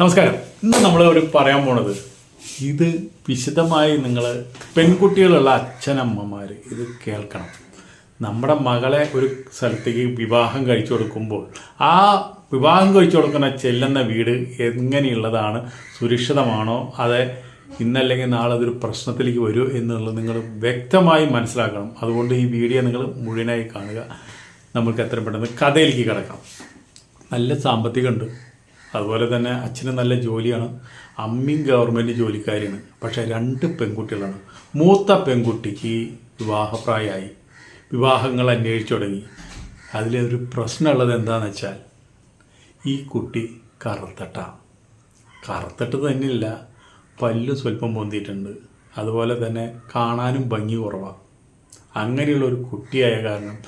നമസ്കാരം. ഇന്ന് നമ്മൾ ഒരു പറയാൻ പോണത് ഇത് വിശദമായി നിങ്ങൾ പെൺകുട്ടികളുള്ള അച്ഛനമ്മമാർ ഇത് കേൾക്കണം. നമ്മുടെ മകളെ ഒരു സ്ഥലത്തേക്ക് വിവാഹം കഴിച്ചു കൊടുക്കുമ്പോൾ ആ വിവാഹം കഴിച്ചു കൊടുക്കുന്ന ചെല്ലുന്ന വീട് എങ്ങനെയുള്ളതാണ് സുരക്ഷിതമാണോ അതെ ഇന്നല്ലെങ്കിൽ നാളെ അതൊരു പ്രശ്നത്തിലേക്ക് വരൂ എന്നുള്ളത് നിങ്ങൾ വ്യക്തമായി മനസ്സിലാക്കണം. അതുകൊണ്ട് ഈ വീഡിയോ നിങ്ങൾ മുഴുവനായി കാണുക. നമുക്ക് എത്ര പെട്ടെന്ന് കഥയിലേക്ക് കിടക്കാം. നല്ല സാമ്പത്തികമുണ്ട്. അതുപോലെ തന്നെ അച്ഛന് നല്ല ജോലിയാണ്. അമ്മയും ഗവൺമെന്റ് ജോലിക്കാരിയാണ്. പക്ഷേ രണ്ട് പെൺകുട്ടികളാണ്. മൂത്ത പെൺകുട്ടിക്ക് വിവാഹപ്രായമായി. വിവാഹങ്ങൾ അന്വേഷിച്ചു തുടങ്ങി. അതിലൊരു പ്രശ്നമുള്ളത് എന്താണെന്ന് വെച്ചാൽ ഈ കുട്ടി കറുത്തട്ട. കറുത്തട്ട് തന്നെയില്ല പല്ല് സ്വല്പം പൊന്തിയിട്ടുണ്ട്. അതുപോലെ തന്നെ കാണാനും ഭംഗി കുറവാണ് അങ്ങനെയുള്ള ഒരു കുട്ടിയായ കാരണം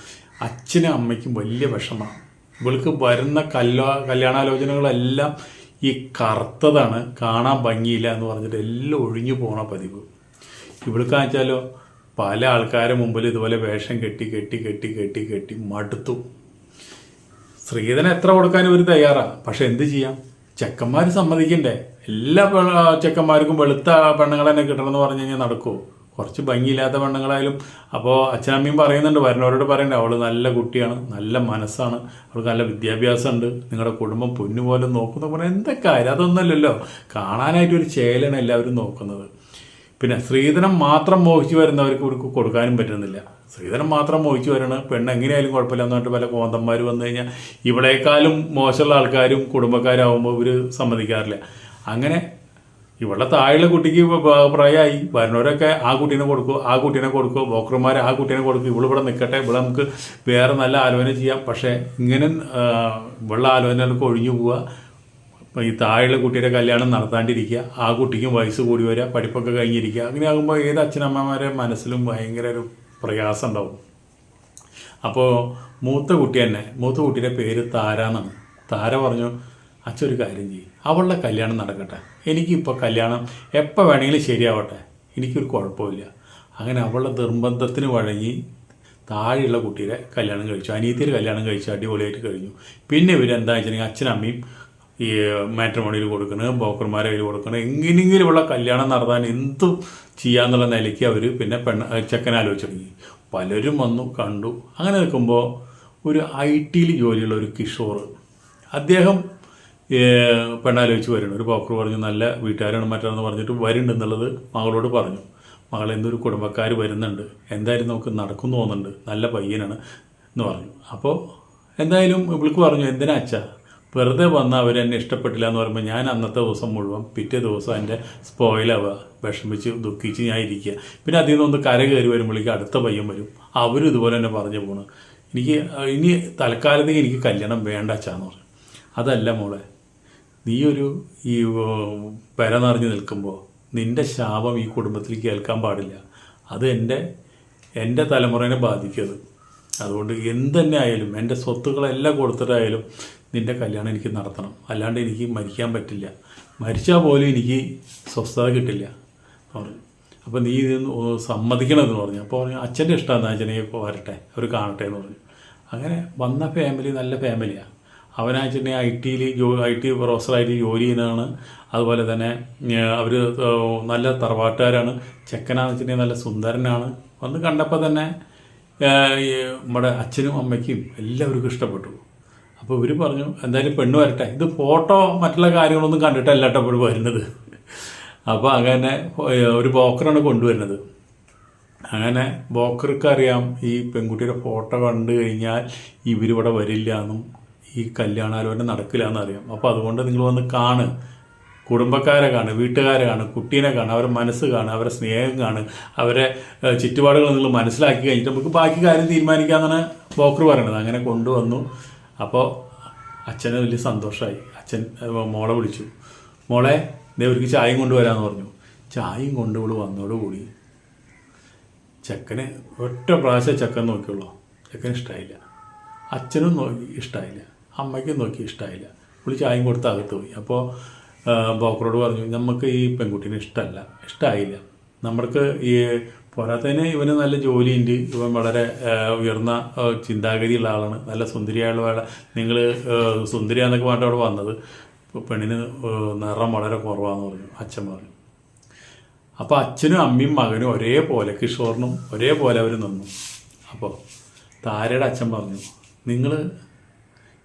അച്ഛനും അമ്മയ്ക്കും വലിയ വിഷമമാണ്. ഇവൾക്ക് വരുന്ന കല്യാ കല്യാണാലോചനകളെല്ലാം ഈ കറുത്തതാണ് കാണാൻ ഭംഗിയില്ല എന്ന് പറഞ്ഞിട്ട് എല്ലാം ഒഴിഞ്ഞു പോണ പതിവ്. ഇവൾക്ക് വെച്ചാലോ പല ആൾക്കാരുടെ മുമ്പിൽ ഇതുപോലെ വേഷം കെട്ടി കെട്ടി കെട്ടി കെട്ടി കെട്ടി മടുത്തു. സ്ത്രീധനം എത്ര കൊടുക്കാൻ ഇവർ തയ്യാറാണ് പക്ഷെ എന്ത് ചെയ്യാം? ചെക്കന്മാർ സമ്മതിക്കണ്ടേ? എല്ലാ ചെക്കന്മാർക്കും വെളുത്ത പെണ്ണുങ്ങളെന്നെ കിട്ടണമെന്ന് പറഞ്ഞു കഴിഞ്ഞാൽ നടക്കുമോ കുറച്ച് ഭംഗിയില്ലാത്ത പെണ്ണുങ്ങളായാലും അപ്പോൾ അച്ഛനമ്മയും പറയുന്നുണ്ട് വരുന്നവരോട് പറയണ്ടേ അവൾ നല്ല കുട്ടിയാണ് നല്ല മനസ്സാണ് അവൾക്ക് നല്ല വിദ്യാഭ്യാസമുണ്ട് നിങ്ങളുടെ കുടുംബം പൊന്നുപോലെ നോക്കുന്ന. പറഞ്ഞാൽ എന്തൊക്കെ കാര്യം? അതൊന്നുമല്ലല്ലോ. കാണാനായിട്ട് ഒരു ചേലാണ് എല്ലാവരും നോക്കുന്നത്. പിന്നെ സ്ത്രീധനം മാത്രം മോഹിച്ചു വരുന്നവർക്ക് ഇവർക്ക് കൊടുക്കാനും പറ്റുന്നില്ല. സ്ത്രീധനം മാത്രം മോഹിച്ചു വരണ പെണ്ണ് എങ്ങനെയായാലും കുഴപ്പമില്ല എന്ന് പറഞ്ഞിട്ട് പല കോന്തന്മാർ വന്നു കഴിഞ്ഞാൽ ഇവിടേക്കാളും മോശമുള്ള ആൾക്കാരും കുടുംബക്കാരാകുമ്പോൾ ഇവർ സമ്മതിക്കാറില്ല. അങ്ങനെ ഇവിടെ താഴെയുള്ള കുട്ടിക്ക് പ്രായമായി വരുന്നവരൊക്കെ ആ കുട്ടീനെ കൊടുക്കും ആ കുട്ടീനെ കൊടുക്കും. ബോക്കർമാർ ആ കുട്ടീനെ കൊടുക്കും. ഇവിടെ ഇവിടെ നിൽക്കട്ടെ ഇവിടെ നമുക്ക് വേറെ നല്ല ആലോചന ചെയ്യാം. പക്ഷേ ഇങ്ങനെ ഇവിടെ ആലോചനകൾക്ക് ഒഴിഞ്ഞു പോവുക. അപ്പോൾ ഈ താഴെയുള്ള കുട്ടിയുടെ കല്യാണം നടത്താണ്ടിരിക്കുക. ആ കുട്ടിക്കും വയസ്സ് കൂടി വരിക. പഠിപ്പൊക്കെ കഴിഞ്ഞിരിക്കുക. അങ്ങനെ ആകുമ്പോൾ ഏത് അച്ഛനമ്മമാരെ മനസ്സിലും ഭയങ്കര ഒരു പ്രയാസം ഉണ്ടാവും. അപ്പോൾ മൂത്ത കുട്ടി തന്നെ മൂത്ത കുട്ടിയുടെ പേര് താര എന്നാണ് താര പറഞ്ഞു അച്ഛൻ ഒരു കാര്യം ചെയ്യും. അവളുടെ കല്യാണം നടക്കട്ടെ. എനിക്കിപ്പോൾ കല്യാണം എപ്പോൾ വേണമെങ്കിലും ശരിയാവട്ടെ. എനിക്കൊരു കുഴപ്പമില്ല. അങ്ങനെ അവളുടെ നിർബന്ധത്തിന് വഴങ്ങി താഴെയുള്ള കുട്ടിയുടെ കല്യാണം കഴിച്ചു. അനിയത്തിയുടെ കല്യാണം കഴിച്ചു അടിപൊളിയായിട്ട് കഴിഞ്ഞു. പിന്നെ ഇവരെന്താ വെച്ചിട്ടുണ്ടെങ്കിൽ അച്ഛനമ്മയും ഈ മാട്രിമോണിയിൽ കൊടുക്കണം ബ്രോക്കർമാരെ കയ്യിൽ കൊടുക്കണം എങ്ങനെയെങ്കിലും ഉള്ള കല്യാണം നടത്താൻ എന്തും ചെയ്യാന്നുള്ള നിലയ്ക്ക് അവർ പിന്നെ പെണ്ണ ചെക്കൻ ആലോചിച്ചു തുടങ്ങി. പലരും വന്നു കണ്ടു. അങ്ങനെ നിൽക്കുമ്പോൾ ഒരു ഐ ടിയിൽ ജോലിയുള്ള ഒരു കിഷോർ അദ്ദേഹം പെണ്ണാലോചിച്ച് വരുന്നു. ഒരു പോക്കർ പറഞ്ഞു നല്ല വീട്ടുകാരാണ് മറ്റാണെന്ന് പറഞ്ഞിട്ട് വരുന്നുണ്ടെന്നുള്ളത് മകളോട് പറഞ്ഞു. മകൾ എന്തൊരു കുടുംബക്കാർ വരുന്നുണ്ട്. എന്തായാലും നമുക്ക് നടക്കുന്നു തോന്നുന്നുണ്ട്. നല്ല പയ്യനാണ് എന്ന് പറഞ്ഞു. അപ്പോൾ എന്തായാലും ഇവൾക്ക് പറഞ്ഞു എന്തിനാ അച്ഛാ? വെറുതെ വന്ന് അവരെന്നെ ഇഷ്ടപ്പെട്ടില്ല എന്ന് പറയുമ്പോൾ ഞാൻ അന്നത്തെ ദിവസം മുഴുവൻ പിറ്റേ ദിവസം എന്റെ സ്പോയിലാവുക. വിഷമിച്ച് ദുഃഖിച്ച് ഞാൻ ഇരിക്കുക. പിന്നെ അതിൽ നിന്നൊന്ന് കര കയറി വരുമ്പോഴേക്കും അടുത്ത പയ്യൻ വരും. അവരും ഇതുപോലെ തന്നെ പറഞ്ഞു പോണു. എനിക്ക് ഇനി തൽക്കാലത്തേക്ക് എനിക്ക് കല്യാണം വേണ്ട അച്ഛാന്ന് പറഞ്ഞു. അതല്ല മോളെ നീ ഒരു ഈ പെര നിറഞ്ഞു നിൽക്കുമ്പോൾ നിന്റെ ശാപം ഈ കുടുംബത്തിൽ കേൾക്കാൻ പാടില്ല. അത് എന്റെ എന്റെ തലമുറനെ ബാധിക്കരുത്. അതുകൊണ്ട് എന്ത് തന്നെ ആയാലും എന്റെ സ്വത്തുക്കളെല്ലാം കൊടുത്തിട്ടായാലും നിന്റെ കല്യാണം എനിക്ക് നടത്തണം. അല്ലാണ്ട് എനിക്ക് മരിക്കാൻ പറ്റില്ല. മരിച്ചാൽ പോലും എനിക്ക് സ്വസ്ഥത കിട്ടില്ല. പറഞ്ഞു. അപ്പോൾ നീ ഇതൊന്ന് സമ്മതിക്കണമെന്ന് പറഞ്ഞു. അപ്പോൾ പറഞ്ഞു അച്ഛന്റെ ഇഷ്ടമാണ് അച്ഛനെ വരട്ടെ അവർ കാണട്ടെ എന്ന് പറഞ്ഞു. അങ്ങനെ വന്ന ഫാമിലി നല്ല ഫാമിലിയാണ് അവനാച്ചിട്ടുണ്ടെങ്കിൽ ഐ ടിയിൽ ജോ ഐ ടി പ്രൊഫസറായിട്ട് ജോലി ചെയ്യുന്നതാണ്. അതുപോലെ തന്നെ അവർ നല്ല തറവാട്ടുകാരാണ്. ചെക്കനാന്ന് വെച്ചിട്ടുണ്ടെങ്കിൽ നല്ല സുന്ദരനാണ്. വന്ന് കണ്ടപ്പോൾ തന്നെ നമ്മുടെ അച്ഛനും അമ്മയ്ക്കും എല്ലാവർക്കും ഇഷ്ടപ്പെട്ടു. അപ്പോൾ ഇവർ പറഞ്ഞു എന്തായാലും പെണ്ണ് വരട്ടെ. ഇത് ഫോട്ടോ മറ്റുള്ള കാര്യങ്ങളൊന്നും കണ്ടിട്ടല്ല കേട്ടോ ഇപ്പോൾ വരുന്നത്. അപ്പോൾ അങ്ങനെ ഒരു ബ്രോക്കറാണ് കൊണ്ടുവരുന്നത്. അങ്ങനെ ബ്രോക്കർക്ക് അറിയാം ഈ പെൺകുട്ടിയുടെ ഫോട്ടോ കണ്ടു കഴിഞ്ഞാൽ ഇവരിവിടെ വരില്ല എന്നും ഈ കല്യാണാലോചന നടക്കില്ല എന്നറിയാം അപ്പോൾ അതുകൊണ്ട് നിങ്ങൾ വന്ന് കാണ്. കുടുംബക്കാരെ കാണ് വീട്ടുകാരെ കാണ് കുട്ടീനെ കാണ് അവരുടെ മനസ്സ് കാണ് അവരുടെ സ്നേഹം കാണ് അവരെ ചുറ്റുപാടുകൾ നിങ്ങൾ മനസ്സിലാക്കി കഴിഞ്ഞിട്ട് നമുക്ക് ബാക്കി കാര്യം തീരുമാനിക്കാമെന്നാണ് ബോക്കർ പറയണത്. അങ്ങനെ കൊണ്ടുവന്നു. അപ്പോൾ അച്ഛന് വലിയ സന്തോഷമായി അച്ഛൻ മോളെ വിളിച്ചു. മോളെ ദേ ഒരു ചായയും കൊണ്ടുവരാമെന്ന് പറഞ്ഞു. ചായയും കൊണ്ട് വന്നതോടുകൂടി ചെക്കന് ഒറ്റ പ്രാവശ്യം ചെക്കൻ നോക്കിയുള്ളൂ. ചെക്കൻ ഇഷ്ടമായില്ല അച്ഛനും നോക്കി ഇഷ്ടമായില്ല അമ്മയ്ക്കും നോക്കി ഇഷ്ടമായില്ല പുള്ളി ചായം കൊടുത്ത് അകത്ത് പോയി. അപ്പോൾ ബ്രോക്കറോട് പറഞ്ഞു നമുക്ക് ഈ പെൺകുട്ടീനെ ഇഷ്ടമല്ല ഇഷ്ടമായില്ല നമ്മൾക്ക് ഈ പോരാത്തതിന് ഇവന് നല്ല ജോലിയുണ്ട്. ഇവൻ വളരെ ഉയർന്ന ചിന്താഗതിയുള്ള ആളാണ്. നല്ല സുന്ദരിയായുള്ള ആളാണ് നിങ്ങൾ സുന്ദരിയാന്നൊക്കെ പറഞ്ഞിട്ട് അവിടെ വന്നത്. പെണ്ണിന് നിറം വളരെ കുറവാന്ന് പറഞ്ഞു അച്ഛൻ പറഞ്ഞു. അപ്പോൾ അച്ഛനും അമ്മയും മകനും ഒരേപോലെ കിഷോറിനും ഒരേപോലെ അവർ നിന്നു. അപ്പോൾ താരയുടെ അച്ഛൻ പറഞ്ഞു നിങ്ങൾ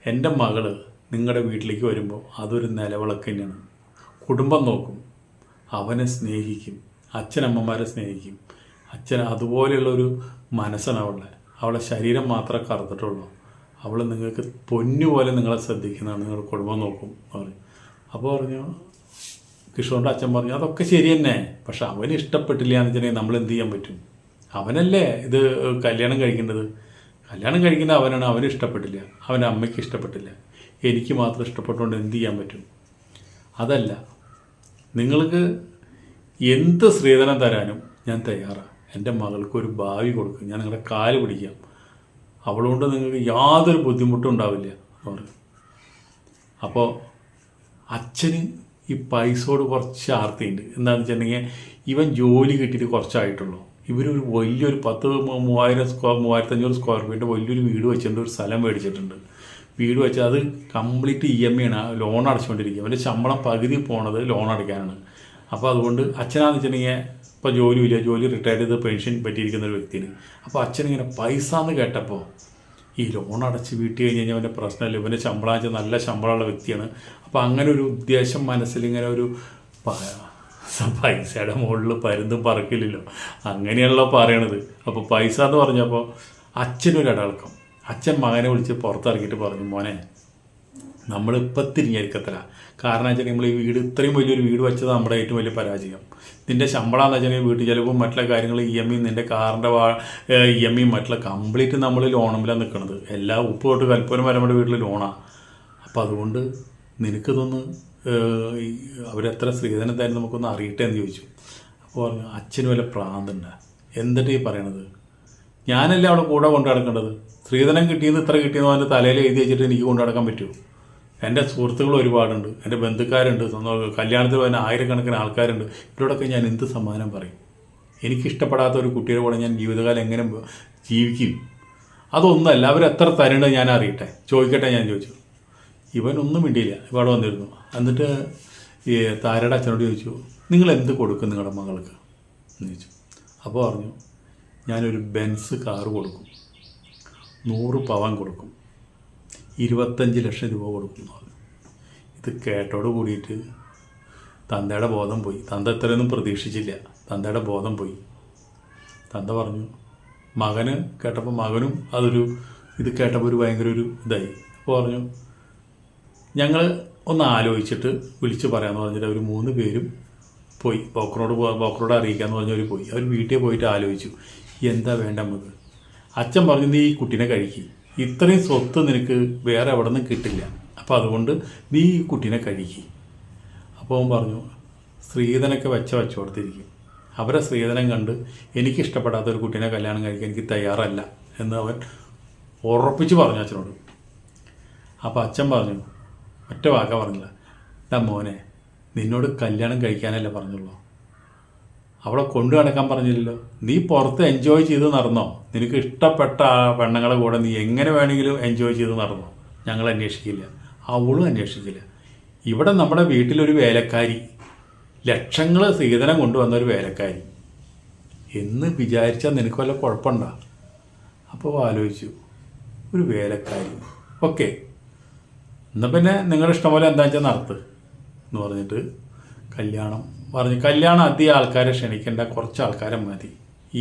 എന്റെ മകൾ നിങ്ങളുടെ വീട്ടിലേക്ക് വരുമ്പോൾ അതൊരു നിലവിളക്ക് തന്നെയാണ്. കുടുംബം നോക്കും. അവനെ സ്നേഹിക്കും. അച്ഛനമ്മമാരെ സ്നേഹിക്കും. അച്ഛൻ അതുപോലെയുള്ളൊരു മനസ്സാണ് അവളുടെ. അവളെ ശരീരം മാത്രമേ കറുത്തിട്ടുള്ളൂ. അവൾ നിങ്ങൾക്ക് പൊന്നുപോലെ നിങ്ങളെ ശ്രദ്ധിക്കുന്നതാണ്. നിങ്ങളുടെ കുടുംബം നോക്കും എന്ന് പറഞ്ഞു അപ്പോൾ പറഞ്ഞു കിഷോറിന്റെ അച്ഛൻ പറഞ്ഞു അതൊക്കെ ശരി തന്നെ. പക്ഷെ അവന് ഇഷ്ടപ്പെട്ടില്ല എന്ന് വെച്ചിട്ടുണ്ടെങ്കിൽ നമ്മൾ എന്ത് ചെയ്യാൻ പറ്റും? അവനല്ലേ ഇത് കല്യാണം കഴിക്കേണ്ടത്? കല്യാണം കഴിക്കുന്ന അവനാണ് അവന് ഇഷ്ടപ്പെട്ടില്ല. അവന്റെ അമ്മയ്ക്ക് ഇഷ്ടപ്പെട്ടില്ല. എനിക്ക് മാത്രം ഇഷ്ടപ്പെട്ടുകൊണ്ട് എന്ത് ചെയ്യാൻ പറ്റും? അതല്ല നിങ്ങൾക്ക് എന്ത് സ്ത്രീധനം തരാനും ഞാൻ തയ്യാറാണ് എന്റെ മകൾക്ക് ഒരു ഭാവി കൊടുക്കും. ഞാൻ നിങ്ങളുടെ കാൽ പിടിക്കാം. അവളുകൊണ്ട് നിങ്ങൾക്ക് യാതൊരു ബുദ്ധിമുട്ടും ഉണ്ടാവില്ല. അപ്പോൾ അച്ഛന് ഈ പൈസയോട് കുറച്ച് ആർത്തിയുണ്ട്. എന്താണെന്ന് വെച്ചിട്ടുണ്ടെങ്കിൽ ഇവൻ ജോലി കിട്ടിയിട്ട് കുറച്ചായിട്ടുള്ളൂ. ഇവരൊരു വലിയൊരു പത്ത് മൂവായിരം സ്ക്വയർ മൂവായിരത്തഞ്ഞൂറ് സ്ക്വയർ ഫീറ്റ് വലിയൊരു വീട് വെച്ചിട്ടുണ്ട് ഒരു സ്ഥലം മേടിച്ചിട്ടുണ്ട്. വീട് വെച്ച് അത് കംപ്ലീറ്റ് ഇ എം ഐ ആണ് ലോൺ അടച്ചുകൊണ്ടിരിക്കുക അവന്റെ ശമ്പളം പകുതി പോണത് ലോൺ അടയ്ക്കാനാണ്. അപ്പോൾ അതുകൊണ്ട് അച്ഛനാന്ന് വെച്ചിട്ടുണ്ടെങ്കിൽ ഇപ്പോൾ ജോലിയില്ല ജോലി റിട്ടയർ ചെയ്ത് പെൻഷൻ പറ്റിയിരിക്കുന്ന ഒരു വ്യക്തിയാണ്. അപ്പോൾ അച്ഛനിങ്ങനെ പൈസ എന്ന് കേട്ടപ്പോൾ ഈ ലോൺ അടച്ച് വീട്ടി കഴിഞ്ഞ് കഴിഞ്ഞാൽ അവന്റെ പ്രശ്നമില്ല ഇവന്റെ ശമ്പളം നല്ല ശമ്പളമുള്ള വ്യക്തിയാണ്. അപ്പോൾ അങ്ങനെ ഒരു ഉദ്ദേശം മനസ്സിൽ ഇങ്ങനെ ഒരു പൈസയുടെ മുകളിൽ പരുന്തും പറക്കില്ലല്ലോ. അങ്ങനെയാണല്ലോ പറയണത്. അപ്പോൾ പൈസ എന്ന് പറഞ്ഞപ്പോൾ അച്ഛനൊരു അടളക്കം അച്ഛൻ മകനെ വിളിച്ച് പുറത്തിറങ്ങിയിട്ട് പറഞ്ഞു മോനെ നമ്മളിപ്പോൾ തിരിഞ്ഞിരിക്കത്തില്ല കാരണം വെച്ചാൽ നമ്മൾ ഈ വീട് ഇത്രയും വലിയൊരു വീട് വെച്ചത് നമ്മുടെ ഏറ്റവും വലിയ പരാജയം. നിന്റെ ശമ്പളം എന്ന് വെച്ചാൽ വീട്ടിൽ ചിലപ്പോൾ മറ്റുള്ള കാര്യങ്ങൾ ഇ എം ഇ നിന്റെ കാറിന്റെ വാ ഇ എം ഇ മറ്റുള്ള കംപ്ലീറ്റ് നമ്മൾ ലോണുമ്പിലാണ് നിൽക്കുന്നത് എല്ലാ ഉപ്പ് തൊട്ട് കൽപ്പനം വരെ നമ്മുടെ വീട്ടിൽ ലോണാണ് അപ്പോൾ അതുകൊണ്ട് നിനക്കിതൊന്ന് അവരെത്ര സ്ത്രീധനം തരുന്ന നമുക്കൊന്ന് അറിയട്ടെ എന്ന് ചോദിച്ചു. അപ്പോൾ പറഞ്ഞു അച്ഛന് വല്ല പ്രാന്തുണ്ട്? എന്നിട്ട് ഈ പറയണത് ഞാനല്ലേ അവിടെ കൂടെ കൊണ്ടു നടക്കേണ്ടത്? സ്ത്രീധനം കിട്ടിയെന്ന് ഇത്ര കിട്ടിയെന്ന് അവന്റെ തലയിൽ എഴുതി വെച്ചിട്ട് എനിക്ക് കൊണ്ടു നടക്കാൻ പറ്റുമോ? എന്റെ സുഹൃത്തുക്കൾ ഒരുപാടുണ്ട് എന്റെ ബന്ധുക്കാരുണ്ട് കല്യാണത്തിൽ വരുന്ന ആയിരക്കണക്കിന് ആൾക്കാരുണ്ട്. ഇവരോടൊക്കെ ഞാൻ എന്ത് സമ്മാനം പറയും? എനിക്കിഷ്ടപ്പെടാത്ത ഒരു കുട്ടിയുടെ കൂടെ ഞാൻ ജീവിതകാലം എങ്ങനെ ജീവിക്കും? അതൊന്നല്ല അവർ എത്ര തരേണ്ടത് ഞാൻ അറിയട്ടെ? ചോദിക്കട്ടെ? ഞാൻ ചോദിച്ചു. ഇവനൊന്നും മിണ്ടിയില്ല. ഇവിടെ വന്നിരുന്നു. എന്നിട്ട് ഈ താരയുടെ അച്ഛനോട് ചോദിച്ചു നിങ്ങൾ എന്ത് കൊടുക്കും നിങ്ങളുടെ മകൾക്ക്? എന്ന് ചോദിച്ചു. അപ്പോൾ പറഞ്ഞു ഞാനൊരു ബെൻസ് കാറ് കൊടുക്കും. നൂറ് പവൻ കൊടുക്കും. ഇരുപത്തഞ്ച് ലക്ഷം രൂപ കൊടുക്കും ഇത് കേട്ടോട് കൂടിയിട്ട് തന്തയുടെ ബോധം പോയി. തന്ത ഇത്രയൊന്നും പ്രതീക്ഷിച്ചില്ല. തന്തയുടെ ബോധം പോയി. തന്ത പറഞ്ഞു മകന് കേട്ടപ്പോൾ മകനും അതൊരു ഇത് കേട്ടപ്പോൾ ഒരു ഭയങ്കര ഒരു ഇതായി. അപ്പോൾ പറഞ്ഞു ഞങ്ങൾ ഒന്ന് ആലോചിച്ചിട്ട് വിളിച്ച് പറയാമെന്ന് പറഞ്ഞിട്ട് അവർ മൂന്ന് പേരും പോയി. ബോക്കറോട് ബോക്കറോട് അറിയിക്കാമെന്ന് പറഞ്ഞവർ പോയി. അവർ വീട്ടിൽ പോയിട്ട് ആലോചിച്ചു. എന്താ വേണ്ട നമുക്ക് അച്ഛൻ പറഞ്ഞു നീ ഈ കുട്ടീനെ കഴിക്കും. ഇത്രയും സ്വത്ത് നിനക്ക് വേറെ എവിടെ നിന്നും കിട്ടില്ല. അപ്പോൾ അതുകൊണ്ട് നീ ഈ കുട്ടീനെ കഴിക്കും. അപ്പോൾ അവൻ പറഞ്ഞു സ്ത്രീധനൊക്കെ വെച്ച വെച്ചോടത്തിരിക്കും അവരെ സ്ത്രീധനം കണ്ട് എനിക്കിഷ്ടപ്പെടാത്ത ഒരു കുട്ടീനെ കല്യാണം കഴിക്കാൻ എനിക്ക് തയ്യാറല്ല. എന്ന് അവൻ ഉറപ്പിച്ച് പറഞ്ഞു അച്ഛനോട്. അപ്പോൾ അച്ഛൻ പറഞ്ഞു ഒറ്റ വാക്ക പറഞ്ഞില്ല എന്താ മോനെ നിന്നോട് കല്യാണം കഴിക്കാനല്ലേ പറഞ്ഞുള്ളൂ. അവളെ കൊണ്ടു നടക്കാൻ പറഞ്ഞില്ലല്ലോ. നീ പുറത്ത് എൻജോയ് ചെയ്ത് നടന്നോ? നിനക്ക് ഇഷ്ടപ്പെട്ട ആ പെണ്ണുങ്ങളെ കൂടെ നീ എങ്ങനെ വേണമെങ്കിലും എൻജോയ് ചെയ്ത് നടന്നോ? ഞങ്ങൾ അന്വേഷിക്കില്ല. അവളും അന്വേഷിക്കില്ല ഇവിടെ നമ്മുടെ വീട്ടിലൊരു വേലക്കാരി ലക്ഷങ്ങൾ സീതനം കൊണ്ടുവന്ന ഒരു വേലക്കാരി. എന്ന് വിചാരിച്ചാൽ നിനക്ക് വല്ല കുഴപ്പമുണ്ടോ? അപ്പോൾ ആലോചിച്ചു. ഒരു വേലക്കാരി. ഓക്കെ എന്നാൽ പിന്നെ നിങ്ങളുടെ ഇഷ്ടം പോലെ എന്താ വെച്ചാൽ നടത്ത് എന്ന് പറഞ്ഞിട്ട് കല്യാണം പറഞ്ഞു കല്യാണം അധികം ആൾക്കാരെ ക്ഷണിക്കേണ്ട കുറച്ച് ആൾക്കാരെ മതി.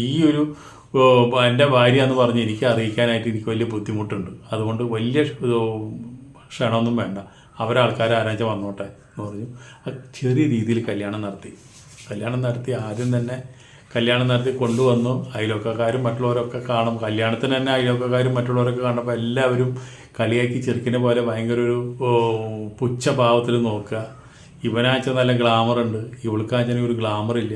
ഈ ഒരു എന്റെ ഭാര്യ എന്ന് പറഞ്ഞ് എനിക്ക് അറിയിക്കാനായിട്ട് എനിക്ക് വലിയ ബുദ്ധിമുട്ടുണ്ട്. അതുകൊണ്ട് വലിയ ക്ഷണമൊന്നും വേണ്ട. അവരാൾക്കാരെ ആരാച്ചാൽ വന്നോട്ടെ എന്ന് പറഞ്ഞു. ചെറിയ രീതിയിൽ കല്യാണം നടത്തി. കല്യാണം നടത്തി ആദ്യം തന്നെ കല്യാണം നടത്തി കൊണ്ടുവന്നു. അയലോക്കാരും മറ്റുള്ളവരൊക്കെ കാണും. കല്യാണത്തിന് തന്നെ അയലോക്കാരും മറ്റുള്ളവരൊക്കെ കാണുമ്പോൾ എല്ലാവരും കളിയാക്കി ചെറുക്കിനെ പോലെ ഭയങ്കര ഒരു പുച്ഛഭാവത്തിൽ നോക്കുക. ഇവനാച്ച നല്ല ഗ്ലാമർ ഉണ്ട്. ഇവൾക്കാച്ചനെ ഒരു ഗ്ലാമർ ഇല്ല.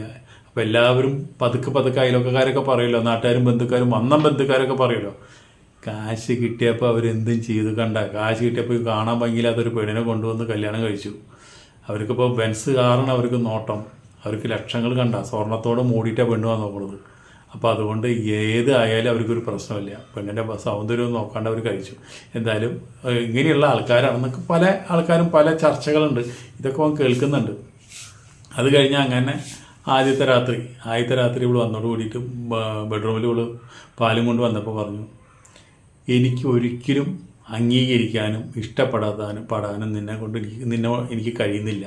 അപ്പോൾ എല്ലാവരും പതുക്കെ പതുക്കെ അയലോക്കാരൊക്കെ പറയുമല്ലോ. നാട്ടുകാരും ബന്ധുക്കാരും വന്നം ബന്ധുക്കാരൊക്കെ പറയുമല്ലോ. കാശ് കിട്ടിയപ്പോൾ അവരെന്തും ചെയ്തു കണ്ട. കാശ് കിട്ടിയപ്പോൾ കാണാൻ ഭംഗിയില്ലാത്തൊരു പെണ്ണിനെ കൊണ്ടുവന്ന് കല്യാണം കഴിച്ചു. അവർക്കിപ്പോൾ ബെൻസ് കാറാണ് അവർക്ക് നോട്ടം. അവർക്ക് ലക്ഷങ്ങൾ കണ്ട. സ്വർണത്തോട് മൂടിയിട്ടാണ് പെണ്ണ് വന്ന് നോക്കുന്നത് അപ്പോൾ അതുകൊണ്ട് ഏത് ആയാലും അവർക്കൊരു പ്രശ്നമില്ല. പെണ്ണിന്റെ സൗന്ദര്യം നോക്കാണ്ട് അവർ കഴിച്ചു. എന്തായാലും ഇങ്ങനെയുള്ള ആൾക്കാരാണെന്നൊക്കെ പല ആൾക്കാരും പല ചർച്ചകളുണ്ട്. ഇതൊക്കെ അവൻ കേൾക്കുന്നുണ്ട്. അത് കഴിഞ്ഞാൽ അങ്ങനെ ആദ്യത്തെ രാത്രി ആദ്യത്തെ രാത്രി ഇവിടെ വന്നോട് കൂടിയിട്ട് ബെഡ്റൂമിൽ ഇവിടെ പാലും കൊണ്ട് വന്നപ്പോൾ പറഞ്ഞു എനിക്ക് ഒരിക്കലും അംഗീകരിക്കാനും ഇഷ്ടപ്പെടാതാനും പടാനും നിന്നെ കൊണ്ട് എനിക്ക് നിന്നെ എനിക്ക് കഴിയുന്നില്ല.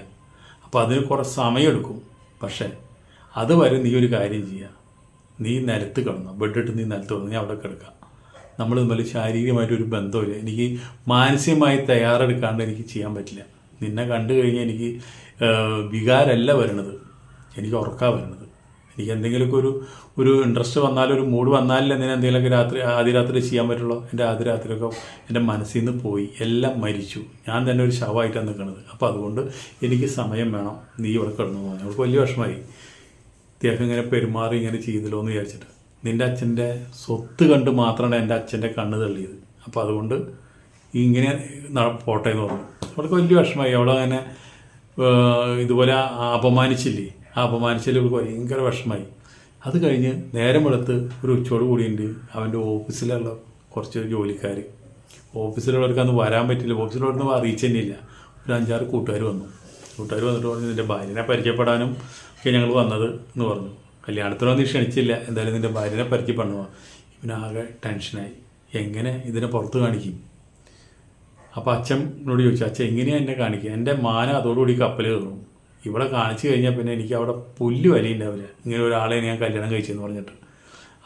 അപ്പോൾ അതിന് കുറേ സമയമെടുക്കും. പക്ഷേ അതുവരെ നീ ഒരു കാര്യം ചെയ്യുക നീ നിലത്ത് കിടന്നു. ബെഡിട്ട് നീ നിലത്ത് കിടന്നു. നീ അവിടെ കിടക്കുക നമ്മൾ തമ്മിൽ ശാരീരികമായിട്ട് ഒരു ബന്ധമില്ല എനിക്ക് മാനസികമായി തയ്യാറെടുക്കാണ്ട് എനിക്ക് ചെയ്യാൻ പറ്റില്ല. നിന്നെ കണ്ടു കഴിഞ്ഞാൽ എനിക്ക് വികാരമല്ല വരണത്. എനിക്ക് ഉറക്കാ വരണത്. എനിക്ക് എന്തെങ്കിലുമൊക്കെ ഒരു ഒരു ഇൻട്രസ്റ്റ് വന്നാലും ഒരു മൂഡ് വന്നാലും എന്തിനാ എന്തെങ്കിലുമൊക്കെ രാത്രി ആദ്യരാത്രി ചെയ്യാൻ പറ്റുള്ളൂ. എന്റെ ആദ്യ രാത്രിയൊക്കെ എന്റെ മനസ്സിൽ നിന്ന് പോയി. എല്ലാം മരിച്ചു. ഞാൻ തന്നെ ഒരു ശവമായിട്ടാണ് നിൽക്കുന്നത്. അപ്പോൾ അതുകൊണ്ട് എനിക്ക് സമയം വേണം. നീ ഇവിടെ കിടന്നു പോകാൻ. അവൾക്ക് വലിയ വിഷമമായി. ഇദ്ദേഹം ഇങ്ങനെ പെരുമാറി ഇങ്ങനെ ചെയ്തല്ലോ എന്ന് വിചാരിച്ചിട്ട്. നിന്റെ അച്ഛന്റെ സ്വത്ത് കണ്ട് മാത്രമാണ് എന്റെ അച്ഛന്റെ കണ്ണ് തള്ളിയത്. അപ്പോൾ അതുകൊണ്ട് ഇങ്ങനെ പോട്ടേ എന്ന് പറഞ്ഞു. അവൾക്ക് വലിയ വിഷമമായി. അവളങ്ങനെ ഇതുപോലെ അപമാനിച്ചില്ലേ? ആ അപമാനിച്ചതിൽ ഇവർക്ക് ഭയങ്കര വിഷമായി അത് കഴിഞ്ഞ് നേരം വെളുത്ത് ഒരു ഉച്ചയോട് കൂടിയുണ്ട് അവന്റെ ഓഫീസിലുള്ള കുറച്ച് ജോലിക്കാർ ഓഫീസിലുള്ളവർക്ക് അന്ന് വരാൻ പറ്റില്ല ഓഫീസിലുള്ളവരൊന്നും അറിയിച്ചു തന്നെയില്ല ഒരു അഞ്ചാറ് കൂട്ടുകാർ വന്നു. കൂട്ടുകാർ വന്നിട്ട് പറഞ്ഞു നിന്റെ ഭാര്യനെ പരിചയപ്പെടാനും ഒക്കെ ഞങ്ങൾ വന്നത് എന്ന് പറഞ്ഞു. കല്യാണത്തിന് നീ ക്ഷണിച്ചില്ല എന്തായാലും നിന്റെ ഭാര്യനെ പരിചയപ്പെടുന്നു ആകെ ടെൻഷനായി. എങ്ങനെ ഇതിനെ പുറത്ത് കാണിക്കും? അപ്പോൾ അച്ഛനോട് ചോദിച്ചു അച്ഛൻ എങ്ങനെയാണ് എന്നെ കാണിക്കുക? എന്റെ മാന അതോടുകൂടി കപ്പൽ കയറും. ഇവിടെ കാണിച്ചു കഴിഞ്ഞാൽ പിന്നെ എനിക്ക് അവിടെ പുല്ല് വലിയുണ്ടാവില്ല ഇങ്ങനെ ഒരാളെ ഞാൻ കല്യാണം കഴിച്ചെന്ന് പറഞ്ഞിട്ട്.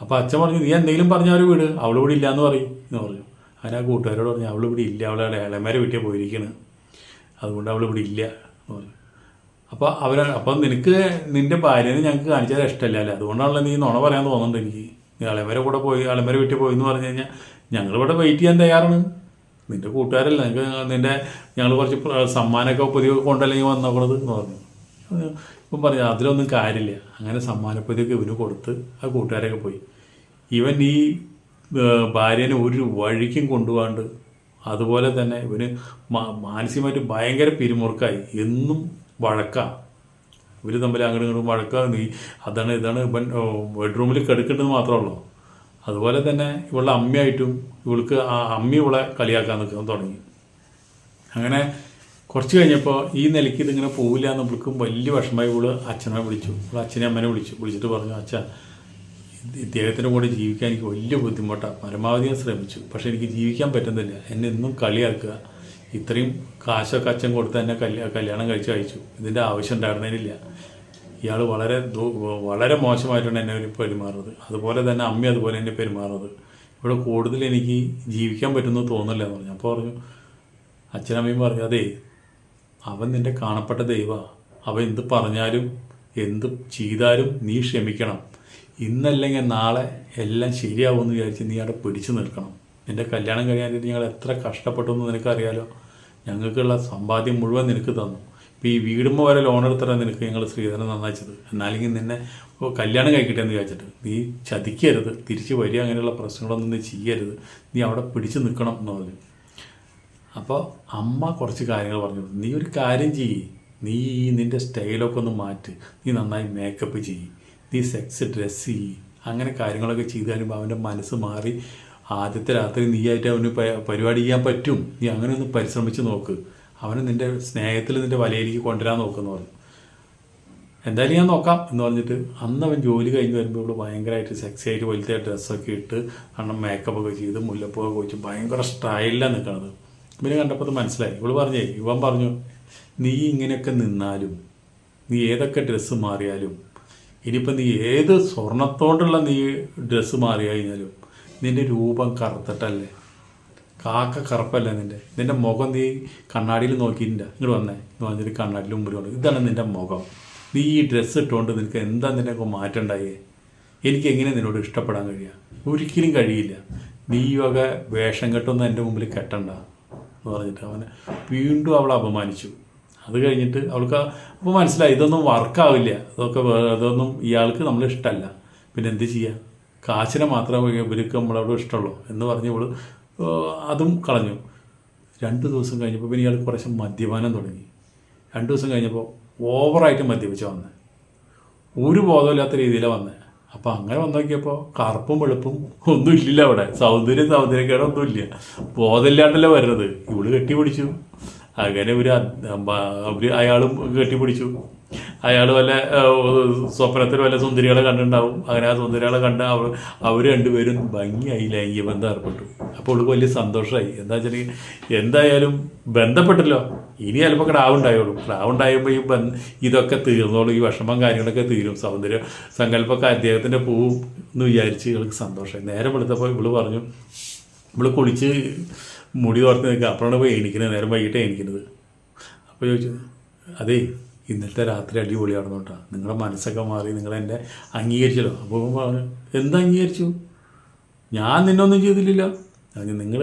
അപ്പോൾ അച്ഛൻ പറഞ്ഞു നീ എന്തെങ്കിലും പറഞ്ഞാൽ ഒരു വീട്. അവൾ ഇവിടെ ഇല്ലയെന്ന് പറയും എന്ന് പറഞ്ഞു. അങ്ങനെ ആ കൂട്ടുകാരോട് പറഞ്ഞു അവൾ ഇവിടെ ഇല്ല. അവളെ ഇളമേരെ വീട്ടിൽ പോയിരിക്കണ്. അതുകൊണ്ട് അവൾ ഇവിടെ ഇല്ല എന്ന് പറഞ്ഞു. അപ്പോൾ അവർ അപ്പം നിനക്ക് നിന്റെ ഭാര്യനെ ഞങ്ങൾക്ക് കാണിച്ചാൽ ഇഷ്ടമല്ല അല്ലേ അതുകൊണ്ടാണല്ലോ നീ നുണ പറയാൻ തോന്നുന്നുണ്ട് എനിക്ക്. നീ അളമര കൂടെ പോയി അളമര വീട്ടിൽ പോയി എന്ന് പറഞ്ഞു കഴിഞ്ഞാൽ ഞങ്ങളിവിടെ വെയിറ്റ് ചെയ്യാൻ തയ്യാറാണ്. നിന്റെ കൂട്ടുകാരല്ല? നിങ്ങൾക്ക് നിന്റെ ഞങ്ങൾ കുറച്ച് സമ്മാനമൊക്കെ പുതിയ കൊണ്ടല്ലെങ്കിൽ വന്നോക്കണത് എന്ന് പറഞ്ഞു. ഇപ്പം പറഞ്ഞു അതിലൊന്നും കാര്യമില്ല. അങ്ങനെ സമ്മാനപ്പൊതിയൊക്കെ ഇവന് കൊടുത്ത് ആ കൂട്ടുകാരൊക്കെ പോയി. ഇവൻ ഈ ഭാര്യനെ ഒരു വഴിക്കും കൊണ്ടുപോകാണ്ട് അതുപോലെ തന്നെ ഇവന് മാനസികമായിട്ട് ഭയങ്കര പിരിമുറുക്കായി. എന്നും വഴക്കാം. ഇവർ തമ്മിൽ അങ്ങോട്ട് ഇങ്ങോട്ടും വഴക്കാം. നീ അതാണ് ഇതാണ് ഇവൻ ബെഡ്റൂമിൽ കിടക്കേണ്ടത് മാത്രമേ ഉള്ളൂ അതുപോലെ തന്നെ ഇവളുടെ അമ്മയായിട്ടും ഇവൾക്ക് ആ അമ്മ ഇവളെ കളിയാക്കാൻ നിൽക്കാൻ തുടങ്ങി. അങ്ങനെ കുറച്ച് കഴിഞ്ഞപ്പോൾ ഈ നിലയ്ക്ക് ഇതിങ്ങനെ പോവില്ല എന്ന് വിളിക്കും വലിയ വിഷമമായി ഇവൾ അച്ഛനെ വിളിച്ചു. ഇവിടെ അച്ഛനെ അമ്മനെ വിളിച്ചു. വിളിച്ചിട്ട് പറഞ്ഞു അച്ഛ ഇദ്ദേഹത്തിന്റെ കൂടെ ജീവിക്കാൻ എനിക്ക് വലിയ ബുദ്ധിമുട്ടാണ് പരമാവധി ഞാൻ ശ്രമിച്ചു. പക്ഷേ എനിക്ക് ജീവിക്കാൻ പറ്റുന്നില്ല. എന്നെ ഇന്നും കളിയാക്കുക. ഇത്രയും കാശൊക്കെ അച്ഛൻ കൊടുത്ത് എന്നെ കല്യാ കല്യാണം കഴിച്ച് കഴിച്ചു ഇതിന്റെ ആവശ്യം ഉണ്ടായിരുന്നതിനില്ല ഇയാൾ വളരെ വളരെ മോശമായിട്ടാണ് എന്നെ പെരുമാറുന്നത്. അതുപോലെ തന്നെ അമ്മ അതുപോലെ എന്നെ പെരുമാറുന്നത്. ഇവിടെ കൂടുതൽ എനിക്ക് ജീവിക്കാൻ പറ്റുമെന്ന് തോന്നില്ല എന്ന് പറഞ്ഞു. അപ്പോൾ പറഞ്ഞു അച്ഛനമ്മയും പറഞ്ഞു അതേ അവൻ നിന്റെ കാണപ്പെട്ട ദൈവ. അവൻ എന്ത് പറഞ്ഞാലും എന്ത് ചെയ്താലും നീ ക്ഷമിക്കണം. ഇന്നല്ലെങ്കിൽ നാളെ എല്ലാം ശരിയാവുമെന്ന് വിചാരിച്ച് നീ അവിടെ പിടിച്ചു നിൽക്കണം. നിന്റെ കല്യാണം കഴിയാനായിട്ട് ഞങ്ങൾ എത്ര കഷ്ടപ്പെട്ടു എന്ന് നിനക്കറിയാലോ? ഞങ്ങൾക്കുള്ള സമ്പാദ്യം മുഴുവൻ നിനക്ക് തന്നു. ഇപ്പോൾ ഈ വീടുമ്പോൾ വരെ ലോൺ എടുത്തിട്ടാണ് നിനക്ക് ഞങ്ങൾ ശ്രീധരൻ നന്നാച്ചത് എന്നാലെങ്കിൽ നിന്നെ കല്യാണം കഴിക്കട്ടെ എന്ന് വിചാരിച്ചിട്ട്. നീ ചതിക്കരുത്. തിരിച്ച് വരിക അങ്ങനെയുള്ള പ്രശ്നങ്ങളൊന്നും നീ ചെയ്യരുത്. നീ അവിടെ പിടിച്ചു നിൽക്കണം എന്ന് പറഞ്ഞു. അപ്പോൾ അമ്മ കുറച്ച് കാര്യങ്ങൾ പറഞ്ഞു. നീ ഒരു കാര്യം ചെയ്യ്. നീ നിന്റെ സ്റ്റൈലൊക്കെ ഒന്ന് മാറ്റ്. നീ നന്നായി മേക്കപ്പ് ചെയ്യ്. നീ സെക്സ് ഡ്രസ്സ് ചെയ്യ്. അങ്ങനെ കാര്യങ്ങളൊക്കെ ചെയ്ത് കഴിയുമ്പോൾ അവന്റെ മനസ്സ് മാറി. ആദ്യത്തെ രാത്രി നീയായിട്ട് അവന് പരിപാടി ചെയ്യാൻ പറ്റും. നീ അങ്ങനെ ഒന്ന് പരിശ്രമിച്ച് നോക്ക്. അവനെ നിന്റെ സ്നേഹത്തിൽ നിന്റെ വലയിലേക്ക് കൊണ്ടുവരാൻ നോക്കുമെന്ന് പറഞ്ഞു. എന്തായാലും ഞാൻ നോക്കാം എന്ന് പറഞ്ഞിട്ട് അന്ന് അവൻ ജോലി കഴിഞ്ഞ് വരുമ്പോൾ ഇവിടെ ഭയങ്കരമായിട്ട് സെക്സി ആയിട്ട് വലുതായ ഡ്രസ്സൊക്കെ ഇട്ട് കാരണം മേക്കപ്പൊക്കെ ചെയ്ത് മുല്ലപ്പൊക്കെ വെച്ച് ഭയങ്കര സ്റ്റൈലിലാണ് നിൽക്കണത് ഇവനെ കണ്ടപ്പോൾ മനസ്സിലായി. ഇവൾ പറഞ്ഞേ ഇവൻ പറഞ്ഞു നീ ഇങ്ങനെയൊക്കെ നിന്നാലും നീ ഏതൊക്കെ ഡ്രസ്സ് മാറിയാലും ഇനിയിപ്പോൾ നീ ഏത് സ്വർണത്തോണ്ടുള്ള നീ ഡ്രസ്സ് മാറി കഴിഞ്ഞാലും നിന്റെ രൂപം കറുത്തിട്ടല്ലേ? കാക്ക കറുപ്പല്ലേ നിന്റെ നിന്റെ മുഖം നീ കണ്ണാടിയിൽ നോക്കിയിട്ടില്ല. ഇങ്ങോട്ട് വന്നേ. എന്ന് പറഞ്ഞിട്ട് കണ്ണാടിയിൽ മുമ്പിൽ കൊണ്ട് ഇതാണ് നിന്റെ മുഖം. നീ ഈ ഡ്രസ്സ് ഇട്ടുകൊണ്ട് നിനക്ക് എന്താ നിനക്ക് മാറ്റണ്ടായേ? എനിക്ക് എങ്ങനെ നിന്നോട് ഇഷ്ടപ്പെടാൻ കഴിയുക ഒരിക്കലും കഴിയില്ല. നീ വക വേഷം കെട്ടൊന്നും എന്റെ മുമ്പിൽ കെട്ടണ്ട. എന്ന് പറഞ്ഞിട്ട് അവനെ വീണ്ടും അവളെ അപമാനിച്ചു. അത് കഴിഞ്ഞിട്ട് അവൾക്ക് അപ്പോൾ മനസ്സിലായി ഇതൊന്നും വർക്കാവില്ല. ഇതൊക്കെ അതൊന്നും ഇയാൾക്ക് നമ്മൾ ഇഷ്ടമല്ല പിന്നെ എന്ത് ചെയ്യുക കാശിനെ മാത്രമേ ഇവർക്ക് നമ്മളോട് ഇഷ്ടമുള്ളൂ എന്ന് പറഞ്ഞ് ഇവൾ അതും കളഞ്ഞു. രണ്ട് ദിവസം കഴിഞ്ഞപ്പോൾ പിന്നെ ഇയാൾ കുറച്ച് മദ്യപാനം തുടങ്ങി. രണ്ട് ദിവസം കഴിഞ്ഞപ്പോൾ ഓവറായിട്ട് മദ്യപിച്ച് വന്നത് ഒരു ബോധമില്ലാത്ത രീതിയിലാണ് വന്നത് അപ്പോൾ അങ്ങനെ വന്നോക്കിയപ്പോൾ കറുപ്പും വെളുപ്പും ഒന്നും ഇല്ലില്ല അവിടെ. സൗന്ദര്യം സൗന്ദര്യക്കേട ഒന്നും ഇല്ല. ബോധമില്ലാണ്ടല്ലേ വരുന്നത്. ഇവൾ കെട്ടിപ്പിടിച്ചു. അങ്ങനെ ഒരു അവർ അയാളും കെട്ടിപ്പിടിച്ചു. അയാൾ വല്ല സ്വപ്നത്തിൽ വല്ല സുന്ദരികളെ കണ്ടിട്ടുണ്ടാവും. അങ്ങനെ ആ സുന്ദരികളെ കണ്ട് അവർ അവർ രണ്ടുപേരും ഭംഗിയായി ലൈംഗിക ബന്ധം ഏർപ്പെട്ടു. അപ്പോൾ അവൾക്ക് വലിയ സന്തോഷമായി എന്താ വെച്ചാൽ എന്തായാലും ബന്ധപ്പെട്ടല്ലോ. ഇനി ചിലപ്പോൾ ക്രാവുണ്ടായുള്ളൂ ക്രാവുണ്ടായപ്പോൾ ഈ ബന്ധ ഇതൊക്കെ തീർന്നോളൂ. ഈ വിഷമം കാര്യങ്ങളൊക്കെ തീരും. സൗന്ദര്യ സങ്കല്പമൊക്കെ അദ്ദേഹത്തിന്റെ പോവും എന്ന് വിചാരിച്ച് ഇവൾക്ക് സന്തോഷമായി നേരെ വെളുത്തപ്പോൾ ഇവൾ പറഞ്ഞു ഇവൾ കുളിച്ച് മുടി തോർത്ത് നിൽക്കുക അപ്പോഴാണ് പോയി എണീക്കുന്നത് നേരം വൈകിട്ട് എണീക്കുന്നത് അപ്പോൾ ചോദിച്ചു അതേ ഇന്നത്തെ രാത്രി അടിപൊളിയാണെന്ന് കേട്ടോ നിങ്ങളുടെ മനസ്സൊക്കെ മാറി നിങ്ങളെന്നെ അംഗീകരിച്ചല്ലോ. അപ്പോൾ പറഞ്ഞു എന്താ അംഗീകരിച്ചു? ഞാൻ നിന്നൊന്നും ചെയ്തില്ലല്ലോ നിങ്ങൾ